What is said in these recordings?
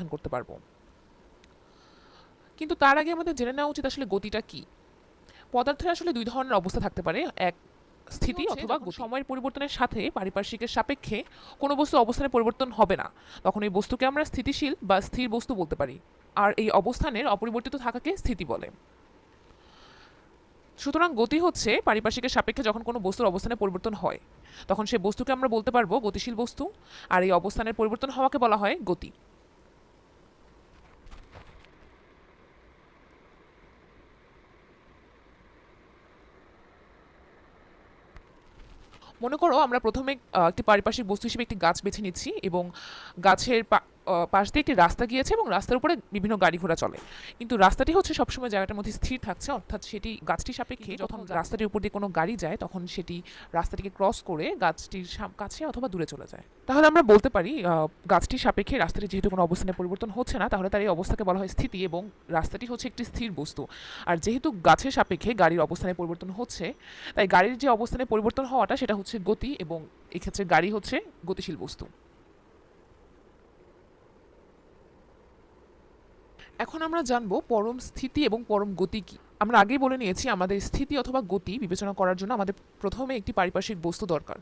সমাধান করতে পারব। কিন্তু তার আগে আমাদের জেনে নেওয়া উচিত আসলে গতিটা কি। পদার্থের আসলে দুই ধরনের অবস্থা থাকতে পারে এক স্থিতি অথবা সময়ের পরিবর্তনের সাথে পারিপার্শ্বিকের সাপেক্ষে কোনো বস্তু অবস্থানের পরিবর্তন হবে না। তখন এই বস্তুকে আমরা স্থিতিশীল বা স্থির বস্তু বলতে পারি। আর এই অবস্থানের অপরিবর্তিত থাকাকে স্থিতি বলে। সুতরাং গতি হচ্ছে পারিপার্শ্বিকের সাপেক্ষে যখন কোনো বস্তুর অবস্থানের পরিবর্তন হয় তখন সেই বস্তুকে আমরা বলতে পারব গতিশীল বস্তু। আর এই অবস্থানের পরিবর্তন হওয়াকে বলা হয় গতি। মনে করো আমরা প্রথমে একটি পারিপার্শ্বিক বস্তু হিসেবে একটি গাছ বেছে নিচ্ছি এবং গাছের পাশ দিয়ে একটি রাস্তা গিয়েছে এবং রাস্তার উপরে বিভিন্ন গাড়ি ঘোড়া চলে। কিন্তু রাস্তাটি হচ্ছে সবসময় জায়গাটার মধ্যে স্থির থাকছে অর্থাৎ সেটি গাছটি সাপেক্ষে যখন রাস্তাটির উপর দিয়ে কোনো গাড়ি যায় তখন সেটি রাস্তাটিকে ক্রস করে গাছটির কাছে অথবা দূরে চলে যায়। তাহলে আমরা বলতে পারি গাছটির সাপেক্ষে রাস্তাটি যেহেতু কোনো অবস্থানে পরিবর্তন হচ্ছে না তাহলে তার এই অবস্থাকে বলা হয় স্থিতি এবং রাস্তাটি হচ্ছে একটি স্থির বস্তু। আর যেহেতু গাছের সাপেক্ষে গাড়ির অবস্থানে পরিবর্তন হচ্ছে তাই গাড়ির যে অবস্থানে পরিবর্তন হওয়াটা সেটা হচ্ছে গতি এবং এক্ষেত্রে গাড়ি হচ্ছে গতিশীল বস্তু। এখন আমরা জানব পরম স্থিতি এবং পরম গতি কি। আমরা আগেই বলে নিয়েছি আমাদের স্থিতি অথবা গতি বিবেচনা করার জন্য আমাদের প্রথমে একটি পারিপার্শ্বিক বস্তু দরকার।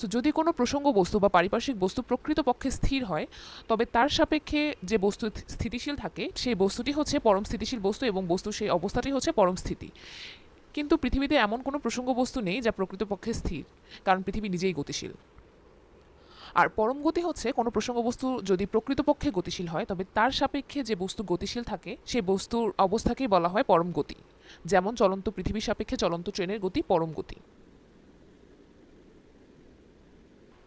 তো যদি কোনো প্রসঙ্গ বস্তু বা পারিপার্শ্বিক বস্তু প্রকৃতপক্ষে স্থির হয়, তবে তার সাপেক্ষে যে বস্তু স্থিতিশীল থাকে, সেই বস্তুটি হচ্ছে পরম স্থিতিশীল বস্তু এবং বস্তু সেই অবস্থাটি হচ্ছে পরম স্থিতি। কিন্তু পৃথিবীতে এমন কোনো প্রসঙ্গ বস্তু নেই যা প্রকৃতপক্ষে স্থির, কারণ পৃথিবী নিজেই গতিশীল। আর পরম গতি হচ্ছে কোনো প্রসঙ্গ বস্তু যদি প্রকৃতপক্ষে গতিশীল হয়, তবে তার সাপেক্ষে যে বস্তু গতিশীল থাকে সেই বস্তুর অবস্থাকেই বলা হয় পরম গতি। যেমন চলন্ত পৃথিবীর সাপেক্ষে চলন্ত ট্রেনের গতি পরম গতি।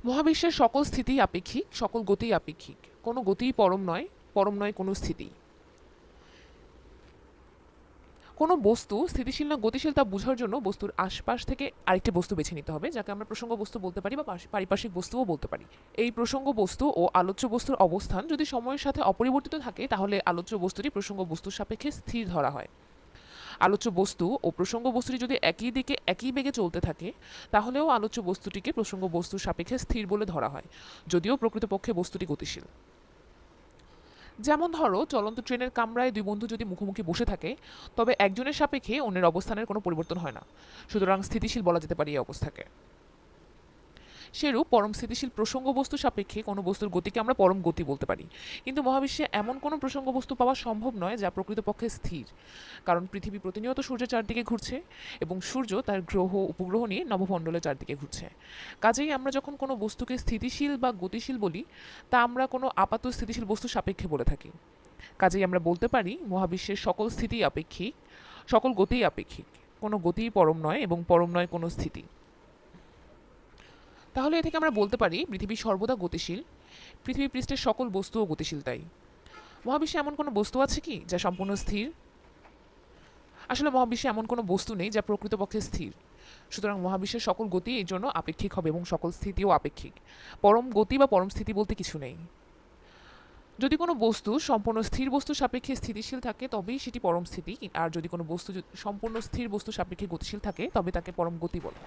মহাবিশ্বের সকল স্থিতি আপেক্ষিক, সকল গতিই আপেক্ষিক। কোনো গতিই পরম নয় পরম নয় কোনো স্থিতি। কোনো বস্তু স্থিতিশীল না গতিশীল তা বোঝার জন্য বস্তুর আশপাশ থেকে আরেকটি বস্তু বেছে নিতে হবে, যাকে আমরা প্রসঙ্গ বস্তু বলতে পারি বা পারিপার্শ্বিক বস্তুও বলতে পারি। এই প্রসঙ্গ বস্তু ও আলোচ্য বস্তুর অবস্থান যদি সময়ের সাথে অপরিবর্তিত থাকে, তাহলে আলোচ্য বস্তুটি প্রসঙ্গ বস্তুর সাপেক্ষে স্থির ধরা হয়। আলোচ্য বস্তু ও প্রসঙ্গ বস্তুটি যদি একই দিকে একই বেগে চলতে থাকে, তাহলেও আলোচ্য বস্তুটিকে প্রসঙ্গ বস্তুর সাপেক্ষে স্থির বলে ধরা হয়, যদিও প্রকৃতপক্ষে বস্তুটি গতিশীল। যেমন ধরো, চলন্ত ট্রেনের কামরায় দুই বন্ধু যদি মুখোমুখি বসে থাকে, তবে একজনের সাপেক্ষে অন্যের অবস্থানের কোনো পরিবর্তন হয় না। সুতরাং স্থিতিশীল বলা যেতে পারে এই অবস্থাকে। সেরূপ পরম স্থিতিশীল প্রসঙ্গ বস্তু সাপেক্ষে কোনো বস্তুর গতিকে আমরা পরম গতি বলতে পারি। কিন্তু মহাবিশ্বে এমন কোনো প্রসঙ্গ বস্তু পাওয়া সম্ভব নয় যা প্রকৃতপক্ষে স্থির। কারণ পৃথিবী প্রতিনিয়ত সূর্যের চারদিকে ঘুরছে এবং সূর্য তার গ্রহ উপগ্রহ নিয়ে নবমণ্ডলের চারদিকে ঘুরছে। কাজেই আমরা যখন কোনো বস্তুকে স্থিতিশীল বা গতিশীল বলি, তা আমরা কোনো আপাত স্থিতিশীল বস্তু সাপেক্ষে বলে থাকি। কাজেই আমরা বলতে পারি, মহাবিশ্বের সকল স্থিতি আপেক্ষিক, সকল গতিই আপেক্ষিক। কোনো গতিই পরম নয় এবং পরম নয় কোনো স্থিতি। তাহলে এ থেকে আমরা বলতে পারি পৃথিবী সর্বদা গতিশীল। পৃথিবী পৃষ্ঠের সকল বস্তুও গতিশীল তাই। মহাবিশ্বে এমন কোনো বস্তু আছে কি যা সম্পূর্ণ স্থির? আসলে মহাবিশ্বে এমন কোনো বস্তু নেই যা প্রকৃতপক্ষে স্থির। সুতরাং মহাবিশ্বের সকল গতি এই জন্য আপেক্ষিক হবে এবং সকল স্থিতিও আপেক্ষিক। পরম গতি বা পরম স্থিতি বলতে কিছু নেই। যদি কোনো বস্তু সম্পূর্ণ স্থির বস্তু সাপেক্ষে স্থিতিশীল থাকে, তবেই সেটি পরম স্থিতি। আর যদি কোনো বস্তু সম্পূর্ণ স্থির বস্তু সাপেক্ষে গতিশীল থাকে, তবে তাকে পরম গতি বলে।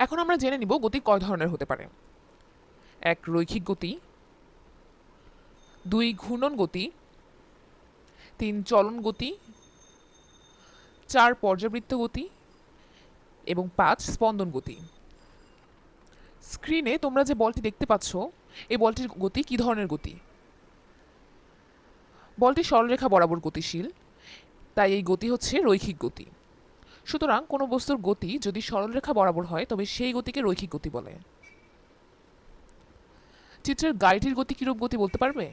এখন আমরা জেনে নিব গতি কয় ধরনের হতে পারে। এক, রৈখিক গতি। দুই, ঘূর্ণন গতি। তিন, চলন গতি। চার, পর্যাবৃত্ত গতি। এবং পাঁচ, স্পন্দন গতি। স্ক্রিনে তোমরা যে বলটি দেখতে পাচ্ছ, এই বলটির গতি কি ধরনের গতি? বলটি সরলরেখা বরাবর গতিশীল, তাই এই গতি হচ্ছে রৈখিক গতি। সুতরাং কোনো বস্তুর গতি যদি সরলরেখা বরাবর হয়, তবে সেই গতিকে রৈখিক গতি বলে। চিত্রের গাড়িটির গতি কিরূপ গতি বলতে পারবে?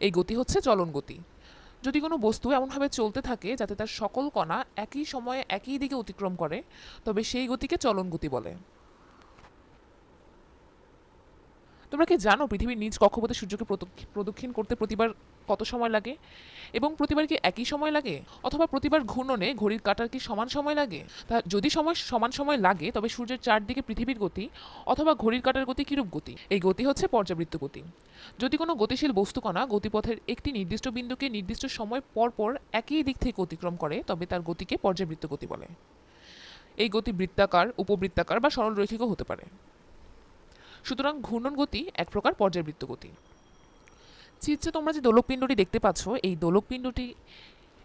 এই গতি হচ্ছে চলন গতি। যদি কোনো বস্তু এমনভাবে চলতে থাকে যাতে তার সকল কণা একই সময়ে একই দিকে অতিক্রম করে, তবে সেই গতিকে চলন গতি বলে। তোমরা কি জানো পৃথিবীর নিজ কক্ষপথে সূর্যকে প্রদক্ষি- প্রদক্ষিণ করতে প্রতিবার কত সময় লাগে? এবং প্রতিবার কি একই সময় লাগে? অথবা প্রতিবার ঘূর্ণনে ঘড়ির কাটার কি সমান সময় লাগে? তা যদি সময় সমান সময় লাগে, তবে সূর্যের চারদিকে পৃথিবীর গতি অথবা ঘড়ির কাটার গতি কিরূপ গতি? এই গতি হচ্ছে পর্যাবৃত্ত গতি। যদি কোনো গতিশীল বস্তুকণা গতিপথের একটি নির্দিষ্ট বিন্দুকে নির্দিষ্ট সময় পর পর একই দিক থেকে অতিক্রম করে, তবে তার গতিকে পর্যাবৃত্ত গতি বলে। এই গতি বৃত্তাকার, উপবৃত্তাকার বা সরল রৈখিকও হতে পারে। সুতরাং ঘূর্ণন গতি এক প্রকার পর্যায়বৃত্ত গতি। চিত্রে তোমরা যে দোলকপিণ্ডটি দেখতে পাচ্ছ, এই দোলকপিণ্ডটি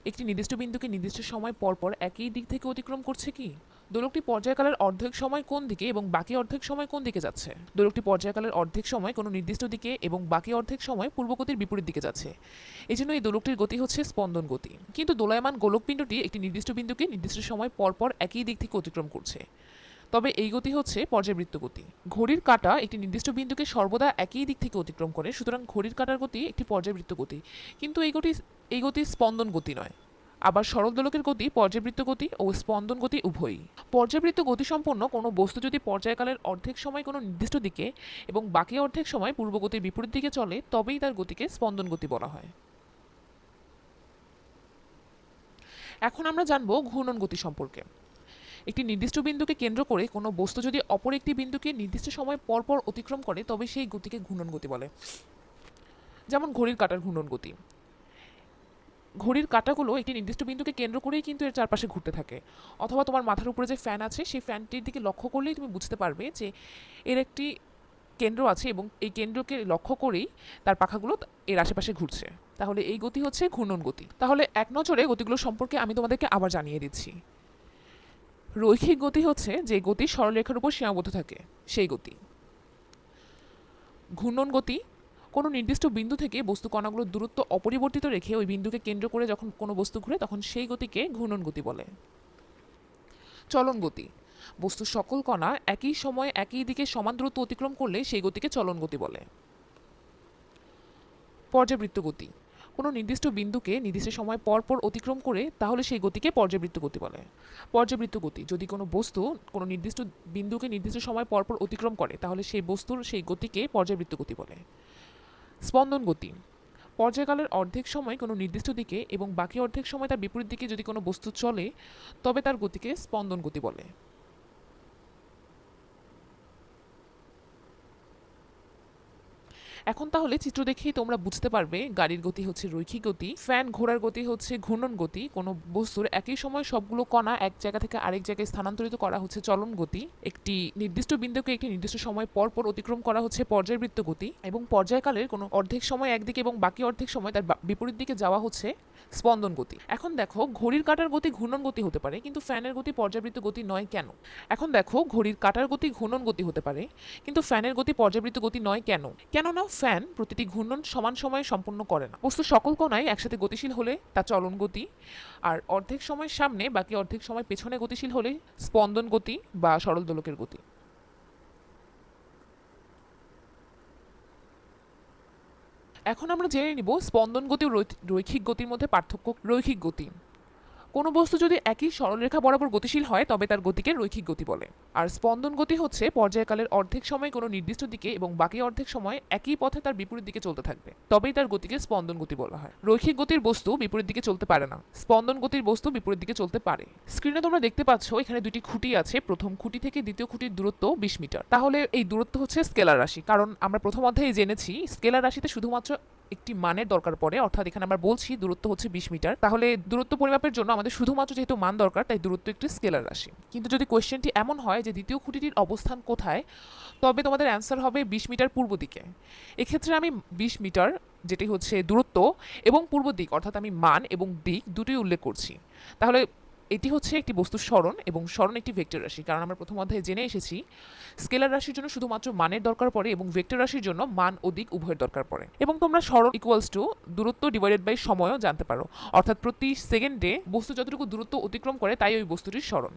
একটি নির্দিষ্ট বিন্দুকে নির্দিষ্ট সময় পর পর একই দিক থেকে অতিক্রম করছে কি? দোলকটি পর্যায়কালের অর্ধেক সময় কোন দিকে এবং বাকি অর্ধেক সময় কোন দিকে যাচ্ছে? দোলকটি পর্যায়কালের অর্ধেক সময় কোনো নির্দিষ্ট দিকে এবং বাকি অর্ধেক সময় পূর্বগতির বিপরীত দিকে যাচ্ছে। এই জন্য এই দোলকটির গতি হচ্ছে স্পন্দন গতি। কিন্তু দোলায়মান গোলকপিণ্ডটি একটি নির্দিষ্ট বিন্দুকে নির্দিষ্ট সময় পর পর একই দিক থেকে অতিক্রম করছে। তবে এই গতি হচ্ছে পর্যাবৃত্ত গতি। ঘড়ির কাঁটা একটি নির্দিষ্ট বিন্দুকে সর্বদা একই দিক থেকে অতিক্রম করে, সুতরাং ঘড়ির কাঁটার গতি একটি পর্যাবৃত্ত গতি। কিন্তু এই গতি এই গতি স্পন্দন গতি নয়। আবার সরল দোলকের গতি পর্যাবৃত্ত গতি ও স্পন্দন গতি উভয়ই। পর্যাবৃত্ত গতিসম্পন্ন কোনো বস্তু যদি পর্যায়কালের অর্ধেক সময় কোনো নির্দিষ্ট দিকে এবং বাকি অর্ধেক সময় পূর্বগতির বিপরীত দিকে চলে, তবেই তার গতিকে স্পন্দন গতি বলা হয়। এখন আমরা জানব ঘূর্ণন গতি সম্পর্কে। একটি নির্দিষ্ট বিন্দুকে কেন্দ্র করে কোনো বস্তু যদি অপর একটি বিন্দুকে নির্দিষ্ট সময় পর পর অতিক্রম করে, তবে সেই গতিকে ঘূর্ণন গতি বলে। যেমন ঘড়ির কাঁটার ঘূর্ণন গতি। ঘড়ির কাঁটাগুলো একটি নির্দিষ্ট বিন্দুকে কেন্দ্র করেই কিন্তু এর চারপাশে ঘুরতে থাকে। অথবা তোমার মাথার উপরে যে ফ্যান আছে, সেই ফ্যানটির দিকে লক্ষ্য করলেই তুমি বুঝতে পারবে যে এর একটি কেন্দ্র আছে এবং এই কেন্দ্রকে লক্ষ্য করেই তার পাখাগুলো এর আশেপাশে ঘুরছে। তাহলে এই গতি হচ্ছে ঘূর্ণন গতি। তাহলে এক নজরে গতিগুলো সম্পর্কে আমি তোমাদেরকে আবার জানিয়ে দিচ্ছি। রৈখিক গতি হচ্ছে যে গতি সরলরেখার উপর সীমাবদ্ধ থাকে, সেই গতি। ঘূর্ণন গতি কোনো নির্দিষ্ট বিন্দু থেকে বস্তু কণাগুলোর দূরত্ব অপরিবর্তিত রেখে ওই বিন্দুকে কেন্দ্র করে যখন কোনো বস্তু ঘুরে, তখন সেই গতিকে ঘূর্ণন গতি বলে। চলন গতি। বস্তুর সকল কণা একই সময়ে একই দিকে সমান দূরত্ব অতিক্রম করলে সেই গতিকে চলন গতি বলে। পর্যাবৃত্ত গতি। কোনো নির্দিষ্ট বিন্দুকে নির্দিষ্ট সময় পর পর অতিক্রম করে তাহলে সেই গতিকে পর্যাবৃত্ত গতি বলে। পর্যাবৃত্ত গতি, যদি কোনো বস্তু কোনো নির্দিষ্ট বিন্দুকে নির্দিষ্ট সময় পর পর অতিক্রম করে, তাহলে সেই বস্তুর সেই গতিকে পর্যাবৃত্ত গতি বলে। স্পন্দন গতি, পর্যায়কালের অর্ধেক সময় কোনো নির্দিষ্ট দিকে এবং বাকি অর্ধেক সময় তার বিপরীত দিকে যদি কোনো বস্তু চলে, তবে তার গতিকে স্পন্দন গতি বলে। এখন তাহলে চিত্র দেখেই তোমরা বুঝতে পারবে, গাড়ির গতি হচ্ছে রৈখিক গতি ফ্যান ঘোড়ার গতি হচ্ছে ঘূর্ণন গতি, কোনো বস্তুর একই সময় সবগুলো কণা এক জায়গা থেকে আরেক জায়গায় স্থানান্তরিত করা হচ্ছে চলন গতি। একটি নির্দিষ্ট বিন্দুকে একটি নির্দিষ্ট সময় পর পর অতিক্রম করা হচ্ছে পর্যায়বৃত্ত গতি এবং পর্যায়কালের কোনো অর্ধেক সময় একদিকে এবং বাকি অর্ধেক সময় তার বিপরীত দিকে যাওয়া হচ্ছে স্পন্দন গতি। এখন দেখো, ঘড়ির কাঁটার গতি ঘূর্ণন গতি হতে পারে, কিন্তু ফ্যানের গতি পর্যাবৃত্ত গতি নয় কেন? এখন দেখো, ঘড়ির কাঁটার গতি ঘূর্ণন গতি হতে পারে, কিন্তু ফ্যানের গতি পর্যাবৃত্ত গতি নয় কেন? কেননা ফ্যান প্রতিটি ঘূর্ণন সমান সময়ে সম্পূর্ণ করে না। বস্তু সকল কোণায় একসাথে গতিশীল হলে তা চলন গতি, আর অর্ধেক সময় সামনে বাকি অর্ধেক সময় পেছনে গতিশীল হলে স্পন্দন গতি বা সরল দোলকের গতি। এখন আমরা জেনে নিব স্পন্দন গতি রৈখিক গতির মধ্যে পার্থক্য রৈখিক গতি। কোনো বস্তু যদি একই সরলরেখা বরাবর গতিশীল হয়, তবে তার গতিকে রৈখিক গতি বলে। আর স্পন্দন গতি হচ্ছে পর্যায়কালের অর্ধেক সময় কোনো নির্দিষ্ট দিকে এবং বাকি অর্ধেক সময় একই পথে তার বিপরীত দিকে চলতে থাকবে। তবেই তার গতিকে স্পন্দন গতি বলা হয়। রৈখিক গতির বস্তু বিপরীত দিকে চলতে পারে না। স্পন্দন গতির বস্তু বিপরীত দিকে চলতে পারে। স্ক্রিনে তোমরা দেখতে পাচ্ছ, এখানে দুটি খুঁটি আছে। প্রথম খুঁটি থেকে দ্বিতীয় খুঁটির দূরত্ব বিশ মিটার। তাহলে এই দূরত্ব হচ্ছে স্কেলার রাশি। কারণ আমরা প্রথম অধ্যায়ে জেনেছি, স্কেলার রাশিতে শুধুমাত্র একটি মানের দরকার পড়ে, অর্থাৎ এখানে আমরা বলছি দূরত্ব হচ্ছে বিশ মিটার। তাহলে দূরত্ব পরিমাপের জন্য আমাদের শুধুমাত্র যেহেতু মান দরকার, তাই দূরত্ব একটি স্কেলার রাশি। কিন্তু যদি কোয়েশ্চেনটি এমন হয় যে দ্বিতীয় খুঁটিটির অবস্থান কোথায়, তবে তোমাদের অ্যান্সার হবে বিশ মিটার পূর্ব দিকে। এক্ষেত্রে আমি বিশ মিটার, যেটি হচ্ছে দূরত্ব, এবং পূর্ব দিক, অর্থাৎ আমি মান এবং দিক দুটোই উল্লেখ করছি। তাহলে এটি হচ্ছে একটি বস্তুর স্মরণ এবং স্মরণ একটি ভেক্টর রাশি। কারণ আমরা প্রথম অধ্যায়ে জেনে এসেছি, স্কেলার রাশির জন্য শুধুমাত্র মানের দরকার পড়ে এবং ভেক্টর রাশির জন্য মান ও দিক উভয়ের দরকার পড়ে। এবং তোমরা স্মরণ ইকুয়ালস টু দূরত্ব ডিভাইডেড বাই সময়ও জানতে পারো। অর্থাৎ প্রতি সেকেন্ডে বস্তু যতটুকু দূরত্ব অতিক্রম করে, তাই ওই বস্তুটির স্মরণ।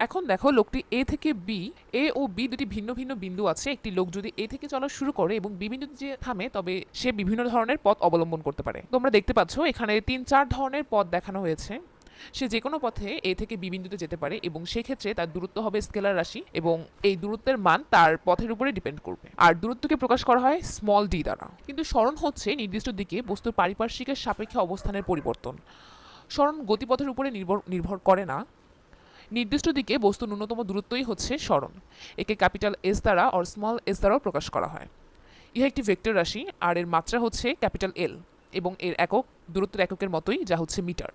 এখন দেখো লোকটি এ থেকে বি এ ও বি দুটি ভিন্ন ভিন্ন বিন্দু আছে। একটি লোক যদি এ থেকে চলা শুরু করে এবং বি বিন্দুতে যে থামে, তবে সে বিভিন্ন ধরনের পথ অবলম্বন করতে পারে। তোমরা দেখতে পাচ্ছ, এখানে তিন চার ধরনের পথ দেখানো হয়েছে। সে যে কোনো পথে এ থেকে বি বিন্দুতে যেতে পারে এবং সেক্ষেত্রে তার দূরত্ব হবে স্কেলার রাশি এবং এই দূরত্বের মান তার পথের উপরে ডিপেন্ড করবে। আর দূরত্বকে প্রকাশ করা হয় স্মল ডি দ্বারা। কিন্তু স্মরণ হচ্ছে নির্দিষ্ট দিকে বস্তুর পারিপার্শ্বিকের সাপেক্ষে অবস্থানের পরিবর্তন। স্মরণ গতিপথের উপরে নির্ভর নির্ভর করে না। নির্দিষ্ট দিকে বস্তুর ন্যূনতম দূরত্বই হচ্ছে স্মরণ। একে ক্যাপিটাল এস দ্বারা অর স্মল এস দ্বারাও প্রকাশ করা হয়। ইহা একটি ভেক্টর রাশি, আর এর মাত্রা হচ্ছে ক্যাপিটাল এল এবং এর একক, দূরত্বের এককের মতোই, যা হচ্ছে মিটার।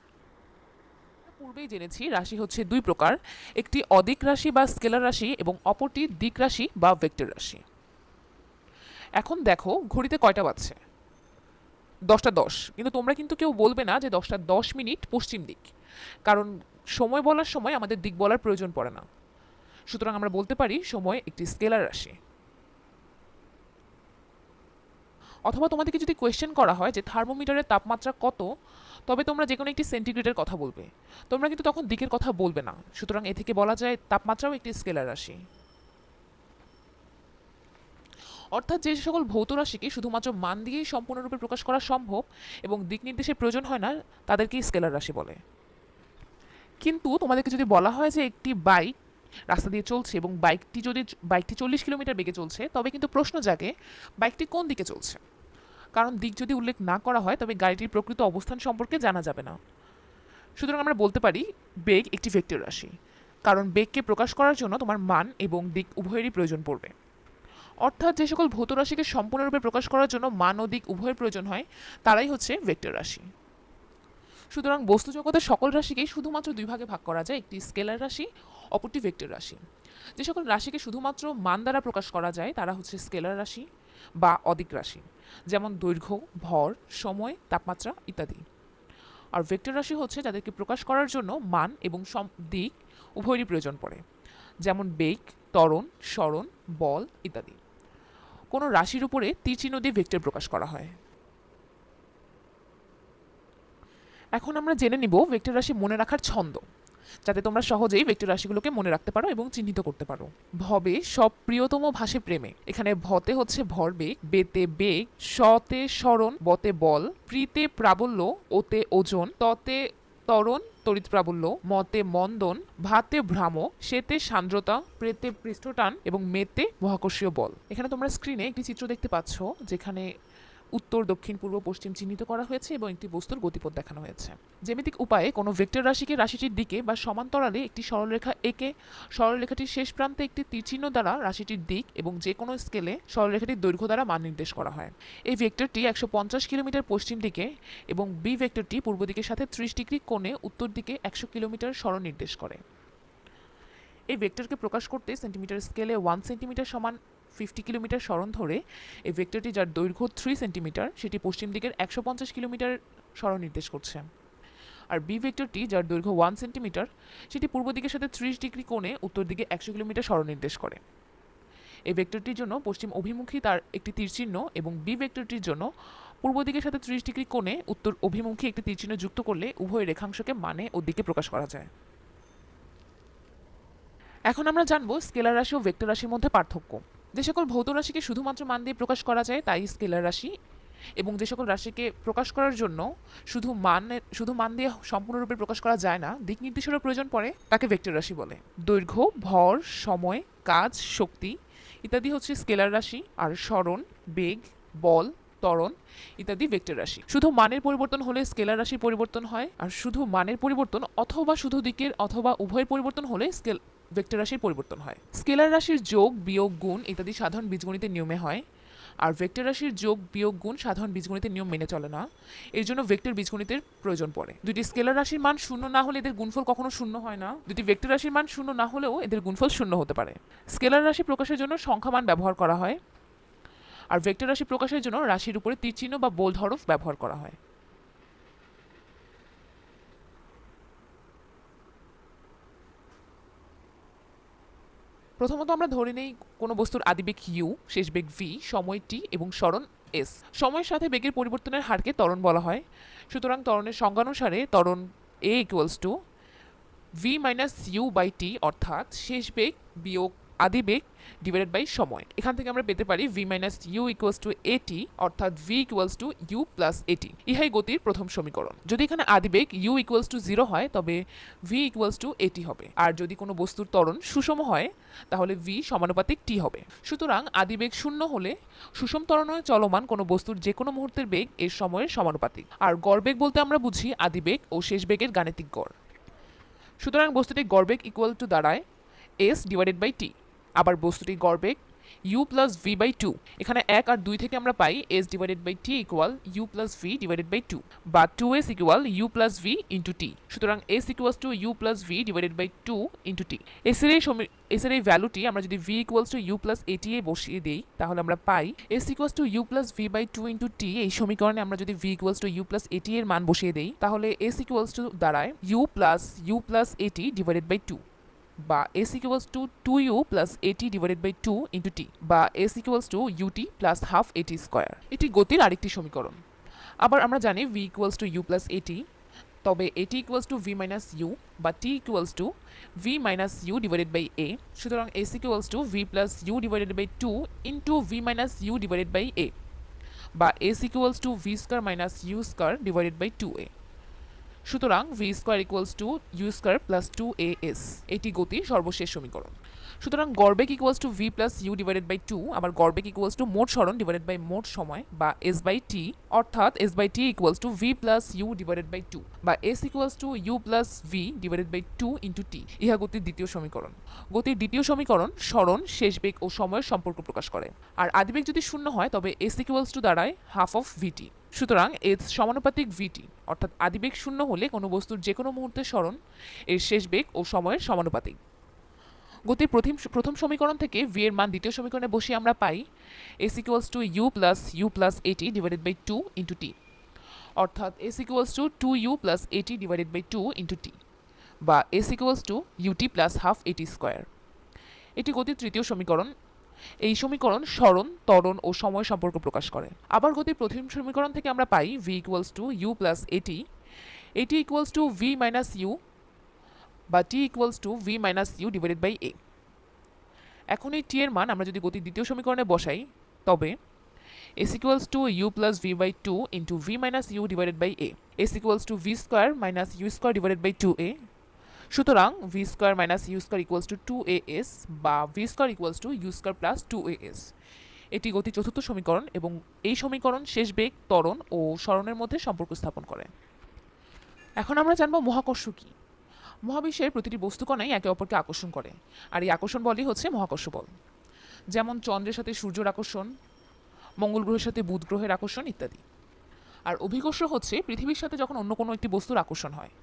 পূর্বেই জেনেছি রাশি হচ্ছে দুই প্রকার, একটি অদিক রাশি বা স্কেলার রাশি এবং অপরটি দিক রাশি বা ভেক্টর রাশি। এখন দেখো, ঘড়িতে কয়টা বাজছে? দশটা দশ। কিন্তু তোমরা কিন্তু কেউ বলবে না যে দশটা দশ মিনিট পশ্চিম দিক। কারণ সময় বলার সময় আমাদের দিক বলার প্রয়োজন পড়ে না। সুতরাং আমরা বলতে পারি, সময় একটি স্কেলার রাশি। অথবা তোমাদেরকে যদি কোয়েশ্চেন করা হয় যে থার্মোমিটারের তাপমাত্রা কত, তবে তোমরা যে কোনো একটি সেন্টিগ্রেডের কথা বলবে। তোমরা কিন্তু তখন দিকের কথা বলবে না। সুতরাং এ থেকে বলা যায় তাপমাত্রাও একটি স্কেলার রাশি। অর্থাৎ যে সকল ভৌত রাশিকে শুধুমাত্র মান দিয়েই সম্পূর্ণরূপে প্রকাশ করা সম্ভব এবং দিক নির্দেশের প্রয়োজন হয় না, তাদেরকেই স্কেলার রাশি বলে। কিন্তু তোমাদেরকে যদি বলা হয় যে একটি বাইক রাস্তা দিয়ে চলছে এবং বাইকটি যদি বাইকটি চল্লিশ কিলোমিটার বেগে চলছে, তবে কিন্তু প্রশ্ন জাগে বাইকটি কোন দিকে চলছে? কারণ দিক যদি উল্লেখ না করা হয়, তবে গাড়িটির প্রকৃত অবস্থান সম্পর্কে জানা যাবে না। সুতরাং আমরা বলতে পারি, বেগ একটি ভেক্টর রাশি। কারণ বেগকে প্রকাশ করার জন্য তোমার মান এবং দিক উভয়েরই প্রয়োজন পড়বে। অর্থাৎ যে সকল ভৌত রাশিকে সম্পূর্ণরূপে প্রকাশ করার জন্য মান ও দিক উভয়ের প্রয়োজন হয়, তারাই হচ্ছে ভেক্টর রাশি। সুতরাং বস্তু জগতের সকল রাশিকেই শুধুমাত্র দুই ভাগে ভাগ করা যায়, একটি স্কেলার রাশি, অপরটি ভেক্টর রাশি। যে সকল রাশিকে শুধুমাত্র মান দ্বারা প্রকাশ করা যায়, তারা হচ্ছে স্কেলার রাশি বা অদিক রাশি, যেমন দৈর্ঘ্য, ভর, সময়, তাপমাত্রা ইত্যাদি। আর ভেক্টর রাশি হচ্ছে যাদেরকে প্রকাশ করার জন্য মান এবং সম- দিক উভয়েরই প্রয়োজন পড়ে, যেমন বেগ, ত্বরণ সরণ বল ইত্যাদি। কোনো রাশির উপরে তীর চিহ্ন দিয়ে ভেক্টর প্রকাশ করা হয়। এখন আমরা জেনে নিব ভেক্টর রাশি মনে রাখার ছন্দ, যাতে তোমরা সহজেই ভেক্টর রাশিগুলোকে মনে রাখতে পারো এবং চিহ্নিত করতে পারো। ভবে সব প্রিয়তম ভাসে প্রেমে, এখানে ভতে হচ্ছে ভরবেগ বেতে বেগ সতে স্মরণ, বতে বল, প্রীতে প্রাবল্য, ওতে ওজন, ততে ত্বরণ তড়িৎ প্রাবল্য, মতে মন্দন, ভাতে ভ্রামক সেতে সান্দ্রতা, প্রেতে পৃষ্ঠটান এবং মেতে মহাকর্ষীয় বল। এখানে তোমরা স্ক্রিনে একটি চিত্র দেখতে পাচ্ছ, যেখানে উত্তর, দক্ষিণ, পূর্ব, পশ্চিম চিহ্নিত করা হয়েছে এবং একটি বস্তুর গতিপথ দেখানো হয়েছে। জ্যামিতিক উপায়ে কোনো ভেক্টর রাশিকে রাশিটির দিকে বা সমান্তরালে একটি সরলরেখা এঁকে সরলরেখাটির শেষ প্রান্তে একটি তীরচিহ্ন দ্বারা রাশিটির দিক এবং যে কোনো স্কেলে সরলরেখাটির দৈর্ঘ্য দ্বারা মান নির্দেশ করা হয়। এই ভেক্টরটি একশো পঞ্চাশ কিলোমিটার পশ্চিম দিকে এবং বি ভেক্টরটি পূর্ব দিকের সাথে ত্রিশ ডিগ্রি কোণে উত্তর দিকে একশো কিলোমিটার সরণ নির্দেশ করে। এই ভেক্টরকে প্রকাশ করতে সেন্টিমিটার স্কেলে ওয়ান সেন্টিমিটার সমান ফিফটি কিলোমিটার সরণ ধরে এই ভেক্টরটি যার দৈর্ঘ্য থ্রি সেন্টিমিটার সেটি পশ্চিম দিকের একশো পঞ্চাশ কিলোমিটার সরণ নির্দেশ করছে। আর বি ভেক্টরটি যার দৈর্ঘ্য ওয়ান সেন্টিমিটার সেটি পূর্ব দিকের সাথে ত্রিশ ডিগ্রি কোণে উত্তর দিকে একশো কিলোমিটার সরণ নির্দেশ করে। এই ভেক্টরটির জন্য পশ্চিম অভিমুখী তার একটি তীরচিহ্ন এবং বি ভেক্টরটির জন্য পূর্ব দিকের সাথে ত্রিশ ডিগ্রি কোণে উত্তর অভিমুখী একটি তীরচিহ্ন যুক্ত করলে উভয় রেখাংশকে মানে ও দিকে প্রকাশ করা যায়। এখন আমরা জানব স্কেলার রাশি ও ভেক্টর রাশির মধ্যে পার্থক্য। যে সকল ভৌত রাশিকে শুধুমাত্র মান দিয়ে প্রকাশ করা যায়, তাই স্কেলার রাশি। এবং যে সকল রাশিকে প্রকাশ করার জন্য শুধু মানের শুধু মান দিয়ে সম্পূর্ণরূপে প্রকাশ করা যায় না, দিক নির্দেশেরও প্রয়োজন পড়ে, তাকে ভেক্টর রাশি বলে। দৈর্ঘ্য, ভর, সময়, কাজ, শক্তি ইত্যাদি হচ্ছে স্কেলার রাশি, আর স্মরণ, বেগ, বল, ত্বরণ ইত্যাদি ভেক্টর রাশি। শুধু মানের পরিবর্তন হলে স্কেলার রাশির পরিবর্তন হয়, আর শুধু মানের পরিবর্তন অথবা শুধু দিকের অথবা উভয়ের পরিবর্তন হলে স্কেল ভেক্টর রাশির পরিবর্তন হয়। স্কেলার রাশির যোগ, বিয়োগ, গুণ ইত্যাদি সাধারণ বীজগণিতের নিয়মে হয়। আর ভেক্টর রাশির যোগ, বিয়োগ, গুণ সাধারণ বীজগণিতের নিয়ম মেনে চলে না। এর জন্য ভেক্টর বীজগণিতের প্রয়োজন পড়ে। দুটি স্কেলার রাশির মান শূন্য না হলে এদের গুণফল কখনো শূন্য হয় না। দুটি ভেক্টর রাশির মান শূন্য না হলেও এদের গুণফল শূন্য হতে পারে। স্কেলার রাশি প্রকাশের জন্য সংখ্যামান ব্যবহার করা হয়। আর ভেক্টর রাশি প্রকাশের জন্য রাশির উপরে তীরচিহ্ন বা বোল্ড হরফ ব্যবহার করা হয়। প্রথমত আমরা ধরে নেই কোনো বস্তুর আদিবেগ ইউ শেষ বেগ ভি সময় টি এবং স্মরণ এস সময়ের সাথে বেগের পরিবর্তনের হারকে ত্বরণ বলা হয়। সুতরাং ত্বরণের সংজ্ঞানুসারে ত্বরণ A equals to V minus U by T অর্থাৎ শেষ বেগ বিয়োগ আদিবেগ ডিভাইডেড বাই সময়। এখান থেকে আমরা পেতে পারি V minus U equals to at অর্থাৎ V equals to U plus at ইহাই গতির প্রথম সমীকরণ। যদি এখানে আদিবেগ ইউ ইকুয়ালস টু জিরো হয়, তবে ভি ইকুয়ালস টু এটি হবে। আর যদি কোনো বস্তুর ত্বরণ সুষম হয়, তাহলে ভি সমানুপাতিক টি হবে। সুতরাং আদিবেগ শূন্য হলে সুষম ত্বরণে চলমান কোনো বস্তুর যে কোনো মুহূর্তের বেগ এর সময়ের সমানুপাতিক। আর গড় বেগ বলতে আমরা বুঝি আদিবেগ ও শেষ বেগের গাণিতিক গড়। সুতরাং বস্তুটি গড়বেগ ইকুয়াল টু দাঁড়ায় এস ডিভাইডেড বাই টি আবার বস্তুটির গড়বেগ U plus V by two এখানে এক আর দুই থেকে আমরা পাই S divided by T equal U plus V divided by two বা two S equal U plus V into T সুতরাং S equals to U plus V divided by two into T এসের এই এসের এই ভ্যালুটি আমরা যদি V equals to U plus A T এ বসিয়ে দিই, তাহলে আমরা পাই S equals to U plus V by two into T এই সমীকরণে আমরা যদি V equals to U plus A T এর মান বসিয়ে দিই, তাহলে এস ইকুয়ালস টু দাঁড়ায় U plus U plus A T divided by two বা S equals to two U plus A T divided by two into T বা S equals to U T plus half A T square এটি গতির আরেকটি সমীকরণ। আবার আমরা জানি V equals to U plus A T তবে A T equals to V minus U বা T equals to V minus U divided by A সুতরাং S equals to V plus U divided by two into V minus U divided by A বা S equals to V square minus U square divided by two A সুতরাং V square equals to U square plus two A S এটি গতির সর্বশেষ সমীকরণ। সুতরাং গড়বেগ equals to V plus U divided by two আবার গড়বেগ equals two মোট সরণ ডিভাইডেড বাই মোট সময়, বা এস বাই টি অর্থাৎ S by T equals to V plus U divided by two বা S equals to U plus V divided by two into T ইহা গতির দ্বিতীয় সমীকরণ। গতির দ্বিতীয় সমীকরণ সরণ, শেষ বেগ ও সময়ের সম্পর্ক প্রকাশ করে। আর আদিবেগ যদি শূন্য হয়, তবে এস ইকুয়ালস টু দাঁড়ায় হাফ অফ ভিটি সুতরাং এস সমানুপাতিক ভিটি, অর্থাৎ আদিবেগ শূন্য হলে কোনো বস্তুর যে কোনো মুহূর্তে সরণ এর শেষ বেগ ও সময়ের সমানুপাতিক। গতির প্রথম প্রথম সমীকরণ থেকে ভি এর মান দ্বিতীয় সমীকরণে বসিয়ে আমরা পাই S equals to U plus U plus A T divided by two into T অর্থাৎ S equals to two U plus A T divided by two into T বা S equals to U T plus half A T square এটি গতির তৃতীয় সমীকরণ এই সমীকরণ সরণ ত্বরণ ও সময় সম্পর্ক প্রকাশ করে। আবার গতির প্রথম সমীকরণ থেকে আমরা পাই V equals to U plus A T A T equals to V minus U বা T equals to V minus U divided by A এখন এই টি এর মান আমরা যদি গতির দ্বিতীয় সমীকরণে বসাই, তবে S equals to U plus V by two into V minus U divided by A S equals to V square minus U square divided by two A সুতরাং V square minus U square equals to two A S বা V square equals to U square plus two A S এটি গতি চতুর্থ সমীকরণ এবং এই সমীকরণ শেষ বেগ, ত্বরণ ও সরণের মধ্যে সম্পর্ক স্থাপন করে। এখন আমরা জানব মহাকর্ষ কী। মহাবিশ্বের প্রতিটি বস্তুকণাই একে অপরকে আকর্ষণ করে, আর এই আকর্ষণ বলই হচ্ছে মহাকর্ষ বল। যেমন চন্দ্রের সাথে সূর্যের আকর্ষণ, মঙ্গল গ্রহের সাথে বুধ গ্রহের আকর্ষণ ইত্যাদি। আর অভিকর্ষ হচ্ছে পৃথিবীর সাথে যখন অন্য কোনো একটি বস্তুর আকর্ষণ হয়।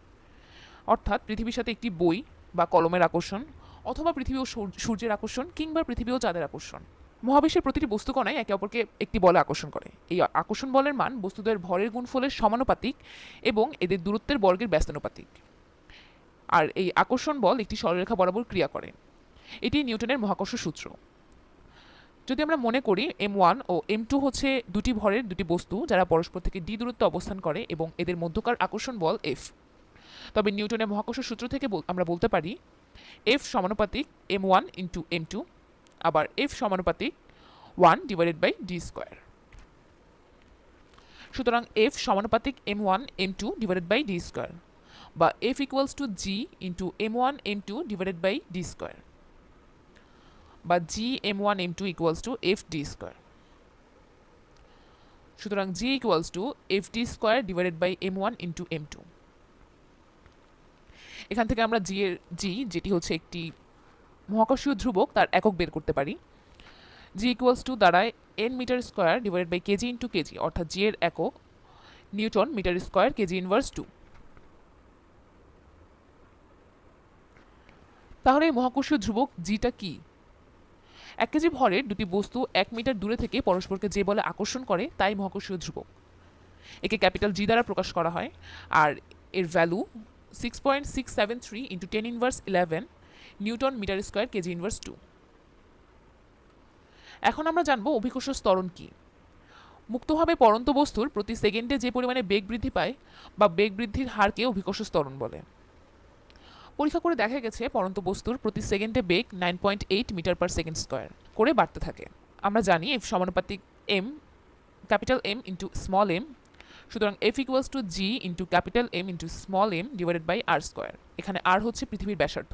অর্থাৎ পৃথিবীর সাথে একটি বই বা কলমের আকর্ষণ অথবা পৃথিবী ও সূর্যের আকর্ষণ কিংবা পৃথিবী ও চাঁদের আকর্ষণ। মহাবিশ্বের প্রতিটি বস্তুকণাই একে অপরকে একটি বলে আকর্ষণ করে। এই আকর্ষণ বলের মান বস্তুদের ভরের গুণফলের সমানুপাতিক এবং এদের দূরত্বের বর্গের ব্যস্তানুপাতিক। আর এই আকর্ষণ বল একটি সরলরেখা বরাবর ক্রিয়া করে। এটি নিউটনের মহাকর্ষ সূত্র। যদি আমরা মনে করি এম ওয়ান ও এম টু হচ্ছে দুটি ভরের দুটি বস্তু যারা পরস্পর থেকে ডি দূরত্বে অবস্থান করে এবং এদের মধ্যকার আকর্ষণ বল এফ। তবে নিউটনের মহাকর্ষ সূত্র থেকে আমরা বলতে পারি এফ সমানুপাতিক M one into M two আবার এফ সমানুপাতিক one divided by D square সুতরাং এফ সমানুপাতিক M one M two divided by D square বা F equals to G into M one M two divided by D square বা G M one M two equals to F D square সুতরাং G equals to F D square divided by M one into M two এখান থেকে আমরা জি জি, যেটি হচ্ছে একটি মহাকর্ষীয় ধ্রুবক, তার একক বের করতে পারি। জি ইকুয়ালস টু দাঁড়ায় N metre square divided by KG into KG অর্থাৎ জি এর একক newton metre square KG inverse two তাহলে এই মহাকর্ষীয় ধ্রুবক জিটা কি? এক কেজি ভরের দুটি বস্তু এক মিটার দূরে থেকে পরস্পরকে যে বলে আকর্ষণ করে, তাই মহাকর্ষীয় ধ্রুবক। একে ক্যাপিটাল জি দ্বারা প্রকাশ করা হয়, আর এর value six point six seven three into ten inverse eleven newton metre square KG inverse two এখন আমরা জানব অভিকর্ষ স্তরণ কি। মুক্তভাবে পরন্ত বস্তুর প্রতি সেকেন্ডে যে পরিমাণে বেগ বৃদ্ধি পায় বা বেগ বৃদ্ধির হারকে অভিকর্ষ স্তরণ বলে। পরীক্ষা করে দেখা গেছে পরন্ত বস্তুর প্রতি সেকেন্ডে বেগ nine point eight metre per second square করে বাড়তে থাকে। আমরা জানি এফ সমানুপাতিক M capital M into small M সুতরাং F equals to G into capital M into small M divided by R square এখানে আর হচ্ছে পৃথিবীর ব্যাসার্ধ।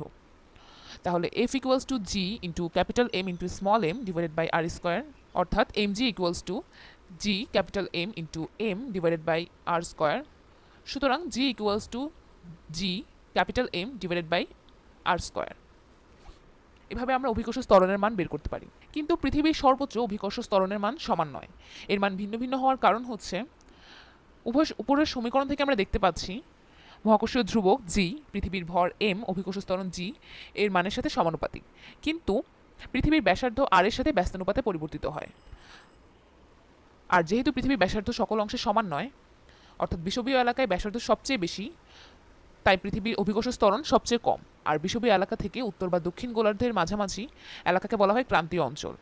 তাহলে F equals to G into capital M into small M divided by R square অর্থাৎ M G equals to G capital M into M divided by R square সুতরাং G equals to G capital M divided by R square এভাবে আমরা অভিকর্ষ স্তরণের মান বের করতে পারি। কিন্তু পৃথিবীর সর্বোচ্চ অভিকর্ষ ত্বরণের মান সমান নয়। এর মান ভিন্ন ভিন্ন হওয়ার কারণ হচ্ছে উভয় উপরের সমীকরণ থেকে আমরা দেখতে পাচ্ছি, মহাকর্ষীয় ধ্রুবক জি পৃথিবীর ভর এম অভিকর্ষ ত্বরণ জি এর মানের সাথে সমানুপাতিক। কিন্তু পৃথিবীর ব্যাসার্ধ আর এর সাথে ব্যস্তানুপাতে পরিবর্তিত হয়। আর যেহেতু পৃথিবীর ব্যাসার্ধ সকল অংশে সমান নয়, অর্থাৎ বিষবীয় এলাকায় ব্যাসার্ধ সবচেয়ে বেশি, তাই পৃথিবীর অভিকর্ষ ত্বরণ সবচেয়ে কম। আর বিষুবীয় এলাকা থেকে উত্তর বা দক্ষিণ গোলার্ধের মাঝামাঝি এলাকাকে বলা হয় ক্রান্তীয় অঞ্চল।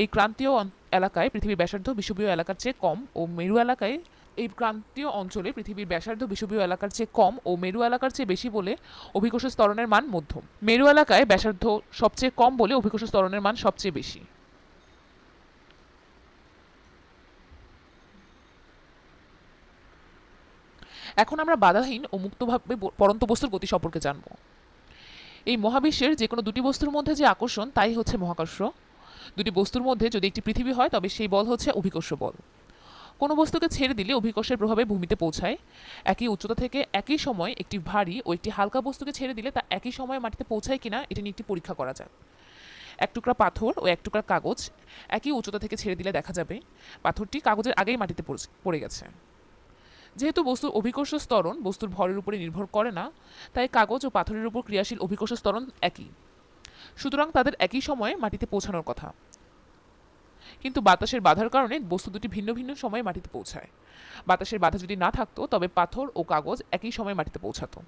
এই ক্রান্তীয় এলাকায় পৃথিবীর ব্যাসার্ধ বিষুবীয় এলাকার চেয়ে কম ও মেরু এলাকায় এই ক্রান্তীয় অঞ্চলে পৃথিবীর ব্যাসার্ধ বিষুবীয় এলাকার চেয়ে কম ও মেরু এলাকার চেয়ে বেশি বলে অভিকর্ষ ত্বরণের মান মধ্যম। মেরু এলাকায় ব্যাসার্ধ সবচেয়ে কম বলে অভিকর্ষ ত্বরণের মান সবচেয়ে বেশি। এখন আমরা বাধাহীন ও মুক্তভাবে পরন্ত বস্তুর গতি সম্পর্কে জানব। এই মহাবিশ্বের যে কোনো দুটি বস্তুর মধ্যে যে আকর্ষণ, তাই হচ্ছে মহাকর্ষ। দুটি বস্তুর মধ্যে যদি একটি পৃথিবী হয়, তবে সেই বল হচ্ছে অভিকর্ষ বল। কোনো বস্তুকে ছেড়ে দিলে অভিকর্ষের প্রভাবে ভূমিতে পৌঁছায়। একই উচ্চতা থেকে একই সময় একটি ভারী ও একটি হালকা বস্তুকে ছেড়ে দিলে তা একই সময়ে মাটিতে পৌঁছায় কিনা, এটা নিয়ে একটি পরীক্ষা করা যাক। এক টুকরা পাথর ও এক টুকরা কাগজ একই উচ্চতা থেকে ছেড়ে দিলে দেখা যাবে, পাথরটি কাগজের আগেই মাটিতে পড়ে- গেছে। যেহেতু বস্তুর অভিকর্ষ স্তরণ বস্তুর ভরের উপরে নির্ভর করে না, তাই কাগজ ও পাথরের উপর ক্রিয়াশীল অভিকর্ষ স্তরণ একই। সুতরাং তাদের একই সময়ে মাটিতে পৌঁছানোর কথা। কিন্তু বাতাসের বাধার কারণে বস্তু দুটি ভিন্ন ভিন্ন সময়ে মাটিতে পৌঁছায়। বাতাসের বাধা যদি না থাকতো, তবে পাথর ও কাগজ একই সময়ে মাটিতে পৌঁছাতো।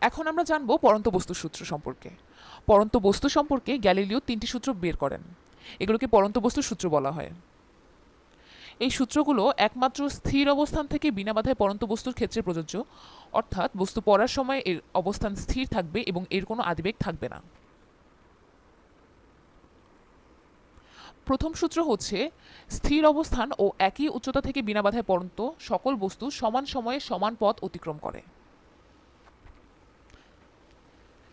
এখন আমরা জানব পরন্ত বস্তুর সূত্র সম্পর্কে। পরন্ত বস্তু সম্পর্কে গ্যালিলিও তিনটি সূত্র বের করেন। এগুলোকে পরন্ত বস্তুর সূত্র বলা হয়। এই সূত্রগুলো একমাত্র স্থির অবস্থান থেকে বিনা বাধায় পরন্ত বস্তুর ক্ষেত্রে প্রযোজ্য। অর্থাৎ বস্তু পড়ার সময় এর অবস্থান স্থির থাকবে এবং এর কোনো আদিবেগ থাকবে না। প্রথম সূত্র হচ্ছে, স্থির অবস্থান ও একই উচ্চতা থেকে বিনা বাধায় পরন্ত সকল বস্তু সমান সময়ে সমান পথ অতিক্রম করে।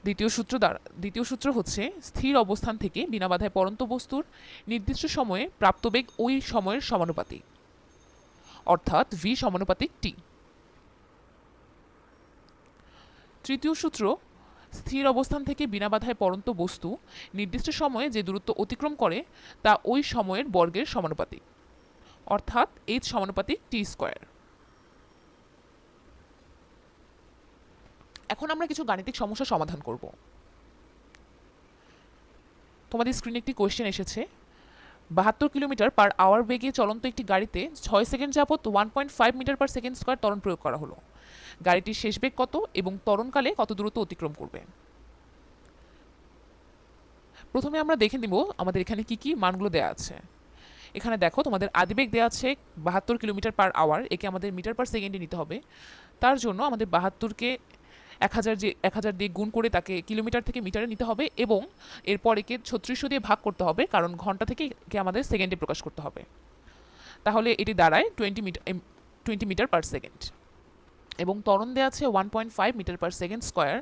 দ্বিতীয় সূত্র দ্বারা, দ্বিতীয় সূত্র হচ্ছে, স্থির অবস্থান থেকে বিনা বাধায় পরন্ত বস্তুর নির্দিষ্ট সময়ে প্রাপ্ত বেগ ওই সময়ের সমানুপাতিক, অর্থাৎ ভি সমানুপাতিক টি তৃতীয় সূত্র স্থির অবস্থান থেকে বিনা বাধায় পরন্ত বস্তু নির্দিষ্ট সময়ে যে দূরত্ব অতিক্রম করে, তা ওই সময়ের বর্গের সমানুপাতিক। অর্থাৎ এইচ সমানুপাতিক টি স্কোয়ার এখন আমরা কিছু গাণিতিক সমস্যা সমাধান করব। তোমাদের স্ক্রিনে একটি কোয়েশ্চেন এসেছে। বাহাত্তর কিলোমিটার পার আওয়ার বেগে চলন্ত একটি গাড়িতে ছয় সেকেন্ড যাবত one point five metre per second square ত্বরণ প্রয়োগ করা হলো। গাড়িটির শেষ বেগ কত এবং ত্বরণকালে কত দূরত্ব অতিক্রম করবে? প্রথমে আমরা দেখে নিব আমাদের এখানে কি কি মানগুলো দেওয়া আছে। এখানে দেখো তোমাদের আদিবেগ দেওয়া আছে বাহাত্তর কিলোমিটার পার আওয়ার, একে আমাদের মিটার পার সেকেন্ডে নিতে হবে। তার জন্য আমাদের বাহাত্তরকে এক হাজার যে, এক হাজার দিয়ে গুণ করে তাকে কিলোমিটার থেকে মিটারে নিতে হবে এবং এরপর একে ছত্রিশশো দিয়ে ভাগ করতে হবে, কারণ ঘণ্টা থেকে একে আমাদের সেকেন্ডে প্রকাশ করতে হবে। তাহলে এটি দাঁড়ায় twenty metre twenty metre per second. এবং ত্বরণ দেওয়া আছে one point five metre per second square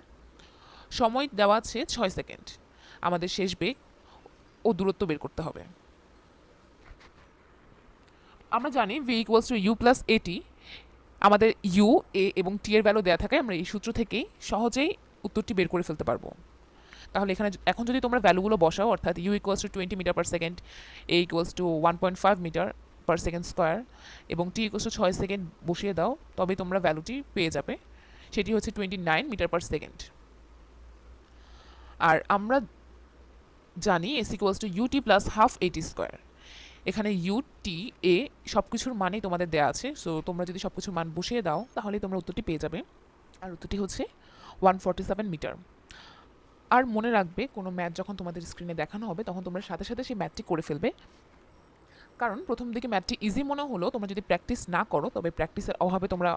সময় দেওয়া আছে ছয় সেকেন্ড আমাদের শেষ বেগ ও দূরত্ব বের করতে হবে। আমরা জানি V equals to U plus A T আমাদের ইউ এ এবং টি এর ভ্যালু দেওয়া থাকে আমরা এই সূত্র থেকেই সহজেই উত্তরটি বের করে ফেলতে পারব। তাহলে এখানে এখন যদি তোমরা ভ্যালুগুলো বসাও, অর্থাৎ U equals to twenty metre per second A equals to one point five metre per second square এবং টি টু ছয় সেকেন্ড বসিয়ে দাও, তবে তোমরা ভ্যালুটি পেয়ে যাবে। সেটি হচ্ছে twenty nine metre per second আর আমরা জানি S equals to U T plus half A T square এখানে ইউ টি এ সব কিছুর মানেই তোমাদের দেওয়া আছে সো তোমরা যদি সব কিছুর মান বসিয়ে দাও, তাহলে তোমরা উত্তরটি পেয়ে যাবে। আর উত্তরটি হচ্ছে ওয়ান ফর্টি সেভেন মিটার আর মনে রাখবে, কোনো ম্যাথ যখন তোমাদের স্ক্রিনে দেখানো হবে, তখন তোমরা সাথে সাথে সেই ম্যাথটি করে ফেলবে। কারণ প্রথম দিকে ম্যাথটি ইজি মনে হলো, তোমরা যদি প্র্যাকটিস না করো, তবে প্র্যাকটিসের অভাবে তোমরা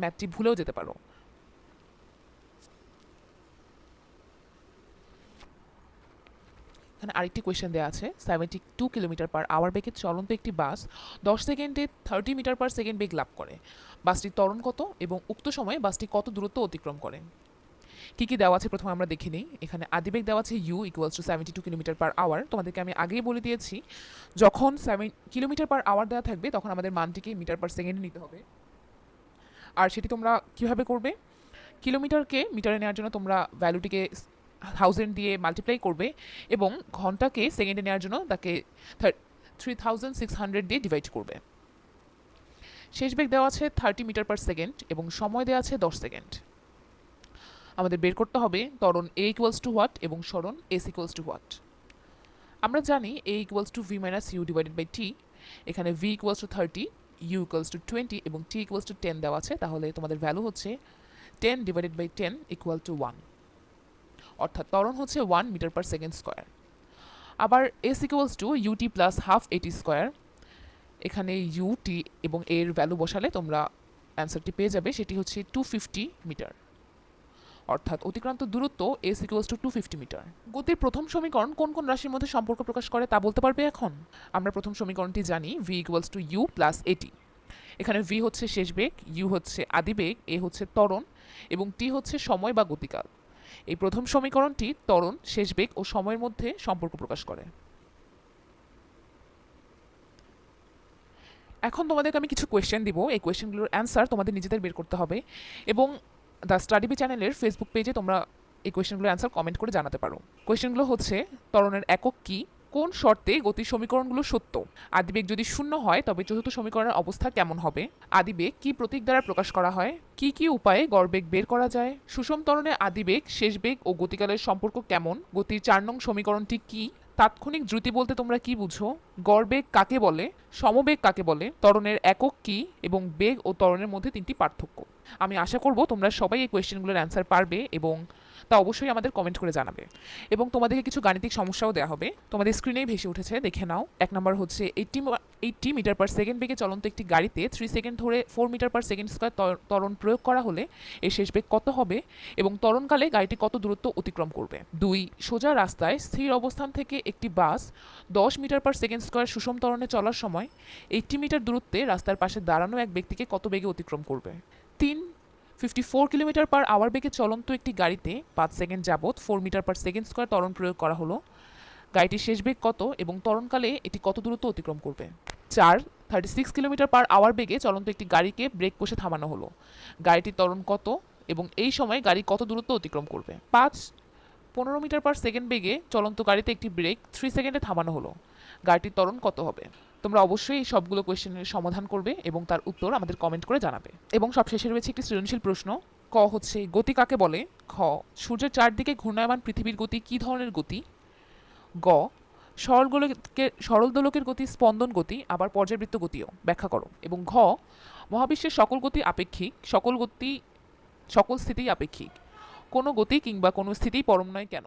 ম্যাথটি ভুলেও যেতে পারো। এখানে আরেকটি কোয়েশ্চেন দেওয়া আছে seventy two kilometre per hour বেগে চলন্ত একটি বাস দশ সেকেন্ডে থার্টি মিটার পার সেকেন্ড বেগ লাভ করে। বাসটির ত্বরণ কত এবং উক্ত সময়ে বাসটি কত দূরত্ব অতিক্রম করে? কী কী দেওয়া আছে প্রথমে আমরা দেখে নিই। এখানে আদিবেগ দেওয়া আছে U equals to seventy two kilometre per hour তোমাদেরকে আমি আগেই বলে দিয়েছি, যখন সেভেন কিলোমিটার পার আওয়ার দেওয়া থাকবে, তখন আমাদের মানটিকে মিটার পার সেকেন্ডে নিতে হবে। আর সেটি তোমরা কীভাবে করবে? কিলোমিটারকে মিটারে নেওয়ার জন্য তোমরা ভ্যালুটিকে থাউজেন্ড দিয়ে মাল্টিপ্লাই করবে এবং ঘন্টাকে সেকেন্ডে নেওয়ার জন্য তাকে থ্রি থাউজেন্ড সিক্স হান্ড্রেড দিয়ে ডিভাইড করবে। শেষ বেগ দেওয়া আছে থার্টি মিটার পার সেকেন্ড এবং সময় দেওয়া আছে দশ সেকেন্ড আমাদের বের করতে হবে ত্বরণ এ ইকুয়ালস টু হোয়াট এবং সরণ এস ইকুয়ালস টু হোয়াট আমরা জানি A equals to V minus U divided by T এখানে V equals to thirty U equals to twenty এবং টি ইকুয়ালস টু টেন দেওয়া আছে, তাহলে তোমাদের ভ্যালু হচ্ছে ten divided by ten equal to one অর্থাৎ ত্বরণ হচ্ছে one metre per second square আবার S equals to U T plus half A T square এখানে ইউটি এবং এর ভ্যালু বসালে তোমরা অ্যান্সারটি পেয়ে যাবে, সেটি হচ্ছে টু ফিফটি মিটার অর্থাৎ অতিক্রান্ত দূরত্ব S equals to two fifty metre গতির প্রথম সমীকরণ কোন কোন রাশির মধ্যে সম্পর্ক প্রকাশ করে তা বলতে পারবে এখন? আমরা প্রথম সমীকরণটি জানি V equals to U plus A T এখানে ভি হচ্ছে শেষ বেগ ইউ হচ্ছে আদি বেগ এ হচ্ছে ত্বরণ এবং টি হচ্ছে সময় বা গতিকাল। এই প্রথম সমীকরণটি ত্বরণ, শেষ বেগ ও সময়ের মধ্যে সম্পর্ক প্রকাশ করে। এখন তোমাদেরকে আমি কিছু কোয়েশ্চেন দিব। এই কোয়েশ্চেনগুলোর অ্যান্সার তোমাদের নিজেদের বের করতে হবে এবং দ্য স্টাডি বি চ্যানেলের ফেসবুক পেজে তোমরা এই কোয়েশ্চেনগুলোর অ্যান্সার কমেন্ট করে জানাতে পারো। কোয়েশ্চেনগুলো হচ্ছে, ত্বরণের একক কী? কোন শর্তে গতির সমীকরণগুলো সত্য? আদিবেগ যদি শূন্য হয়, তবে চতুর্থ সমীকরণের অবস্থা কেমন হবে? আদিবেগ কি প্রতীক দ্বারা প্রকাশ করা হয়? কি কি উপায়ে গড়বেগ বের করা যায়? সুষম ত্বরণে আদিবেগ, শেষ বেগ ও গতিকালের সম্পর্ক কেমন? গতির চার নং সমীকরণটি কি? তাৎক্ষণিক দ্রুতি বলতে তোমরা কি বুঝো? গড়বেগ কাকে বলে? সমবেগ কাকে বলে? তরণের একক কি? এবং বেগ ও ত্বরণের মধ্যে তিনটি পার্থক্য। আমি আশা করব তোমরা সবাই এই কোয়েশ্চেনগুলোর অ্যান্সার পারবে এবং তা অবশ্যই আমাদের কমেন্ট করে জানাবে। এবং তোমাদেরকে কিছু গাণিতিক সমস্যাও দেওয়া হবে। তোমাদের স্ক্রিনেই ভেসে উঠেছে, দেখে নাও। এক নম্বর হচ্ছে eighty eighty metre per second বেগে চলন্ত একটি গাড়িতে থ্রি সেকেন্ড ধরে four metre per second square ত্বরণ প্রয়োগ করা হলে এর শেষ বেগ কত হবে এবং ত্বরণকালে গাড়িটি কত দূরত্ব অতিক্রম করবে? দুই, সোজা রাস্তায় স্থির অবস্থান থেকে একটি বাস দশ মিটার পার সেকেন্ড স্কোয়ার সুষম ত্বরণে চলার সময় এইটটি মিটার দূরত্বে রাস্তার পাশে দাঁড়ানো এক ব্যক্তিকে কত বেগে অতিক্রম করবে? তিন fifty four kilometre per hour বেগে চলন্ত একটি গাড়িতে পাঁচ সেকেন্ড যাবৎ four metre per second square ত্বরণ প্রয়োগ করা হলো। গাড়িটির শেষ বেগ কত এবং ত্বরণকালে এটি কত দূরত্ব অতিক্রম করবে? চার thirty six kilometre per hour বেগে চলন্ত একটি গাড়িকে ব্রেক কষে থামানো হলো। গাড়িটির ত্বরণ কত এবং এই সময় গাড়ি কত দূরত্ব অতিক্রম করবে? পাঁচ, পনেরো মিটার পার সেকেন্ড বেগে চলন্ত গাড়িতে একটি ব্রেক থ্রি সেকেন্ডে থামানো হলো। গাড়িটির ত্বরণ কত হবে? তোমরা অবশ্যই এই সবগুলো কোয়েশ্চেনের সমাধান করবে এবং তার উত্তর আমাদের কমেন্ট করে জানাবে। এবং সব শেষে রয়েছে একটি সৃজনশীল প্রশ্ন। ক হচ্ছে, গতি কাকে বলে? খ, সূর্যের চারদিকে ঘূর্ণায়মান পৃথিবীর গতি কী ধরনের গতি? গ সরল সরল দোলকের গতি স্পন্দন গতি, আবার পর্যাবৃত্ত গতিও। ব্যাখ্যা করো। এবং ঘ, মহাবিশ্বের সকল গতি আপেক্ষিক, সকল গতি, সকল স্থিতিই আপেক্ষিক। কোনো গতি কিংবা কোনো স্থিতি পরম নয় কেন?